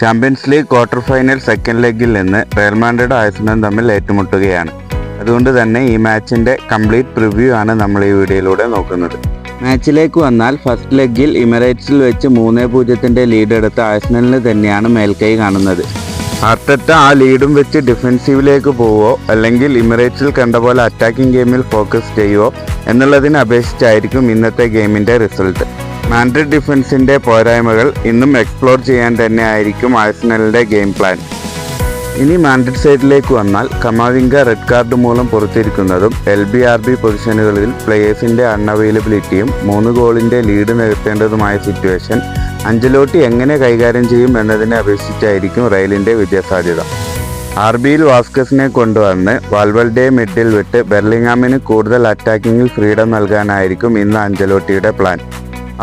Champions league quarter final second ലെഗിൽ നിന്ന് Real ആഴ്സണലും തമ്മിൽ ഏറ്റുമുട്ടുകയാണ്. അതുകൊണ്ട് തന്നെ ഈ മാച്ചിന്റെ കംപ്ലീറ്റ് പ്രിവ്യൂ ആണ് നമ്മൾ ഈ വീഡിയോയിലൂടെ നോക്കുന്നത്. മാച്ചിലേക്ക് വന്നാൽ ഫസ്റ്റ് ലെഗിൽ ഇമിറേറ്റ്സിൽ വെച്ച് മൂന്ന് പൂജ്യത്തിന്റെ ലീഡ് എടുത്ത ആഴ്സണലിന് തന്നെയാണ് മേൽക്കൈ കാണുന്നത്. ആർട്ടറ്റ ആ ലീഡും വെച്ച് ഡിഫെൻസീവിലേക്ക് പോവോ അല്ലെങ്കിൽ ഇമിറേറ്റ്സിൽ കണ്ട പോലെ അറ്റാക്കിംഗ് ഗെയിമിൽ ഫോക്കസ് ചെയ്യുവോ എന്നുള്ളതിനെ അപേക്ഷിച്ചായിരിക്കും ഇന്നത്തെ ഗെയിമിന്റെ റിസൾട്ട്. മാൻഡ്രിഡ് ഡിഫൻസിന്റെ പോരായ്മകൾ ഇന്നും എക്സ്പ്ലോർ ചെയ്യാൻ തന്നെ ആയിരിക്കും ആഴ്സണലിന്റെ ഗെയിം പ്ലാൻ. ഇനി മാൻഡ്രിഡ് സൈഡിലേക്ക് വന്നാൽ കമാവിംഗ റെഡ് കാർഡ് മൂലം പുറത്തിരിക്കുന്നതും എൽ ബി ആർ ബി പൊസിഷനുകളിൽ പ്ലേയേഴ്സിന്റെ അൺഅവൈലബിലിറ്റിയും മൂന്ന് ഗോളിന്റെ ലീഡ് നികത്തേണ്ടതുമായ സിറ്റുവേഷൻ അഞ്ചലോട്ടി എങ്ങനെ കൈകാര്യം ചെയ്യും എന്നതിനെ അപേക്ഷിച്ചായിരിക്കും റയലിന്റെ വിജയസാധ്യത. ആർ ബിയിൽ വാസ്കസിനെ കൊണ്ടുവന്ന് വാൽവൽഡെ മിഡിൽ വിട്ട് ബെർലിംഗാമിന് കൂടുതൽ അറ്റാക്കിങ്ങിൽ ഫ്രീഡം നൽകാനായിരിക്കും ഇന്ന് അഞ്ചലോട്ടിയുടെ പ്ലാൻ.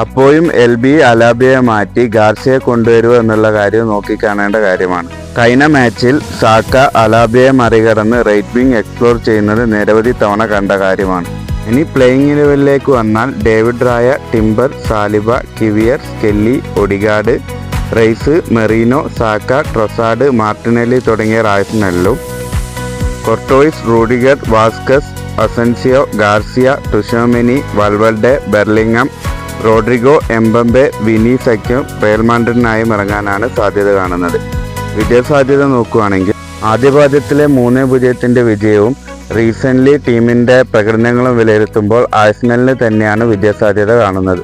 അപ്പോഴും എൽ ബി അലാബിയെ മാറ്റി ഗാർസിയെ കൊണ്ടുവരുമോ എന്നുള്ള കാര്യം നോക്കിക്കാണേണ്ട കാര്യമാണ്. കഴിഞ്ഞ മാച്ചിൽ സാക്ക അലാബിയെ മറികടന്ന് റൈറ്റ് വിങ് എക്സ്പ്ലോർ ചെയ്യുന്നത് നിരവധി തവണ കണ്ട കാര്യമാണ്. ഇനി പ്ലേയിങ് ലെവലിലേക്ക് വന്നാൽ David Raya Timber Saliba Kiwior Skelly Odegaard Rice Merino Saka Trossard Martinelli തുടങ്ങിയ റായ്സിനെല്ലും Courtois Rudiger Vazquez Asensio Garcia Tchouameni Valverde Bellingham Rodrigo Mbappe Vini സഖ്യം റയൽ മാൻഡ്രിഡിനായും ഇറങ്ങാനാണ് സാധ്യത കാണുന്നത്. വിജയസാധ്യത നോക്കുകയാണെങ്കിൽ ആദ്യപാദ്യത്തിലെ മൂന്ന് പൂജ്യത്തിന്റെ വിജയവും റീസെന്റ്ലി ടീമിന്റെ പ്രകടനങ്ങളും വിലയിരുത്തുമ്പോൾ ആഴ്സണലിന് തന്നെയാണ് വിജയസാധ്യത കാണുന്നത്.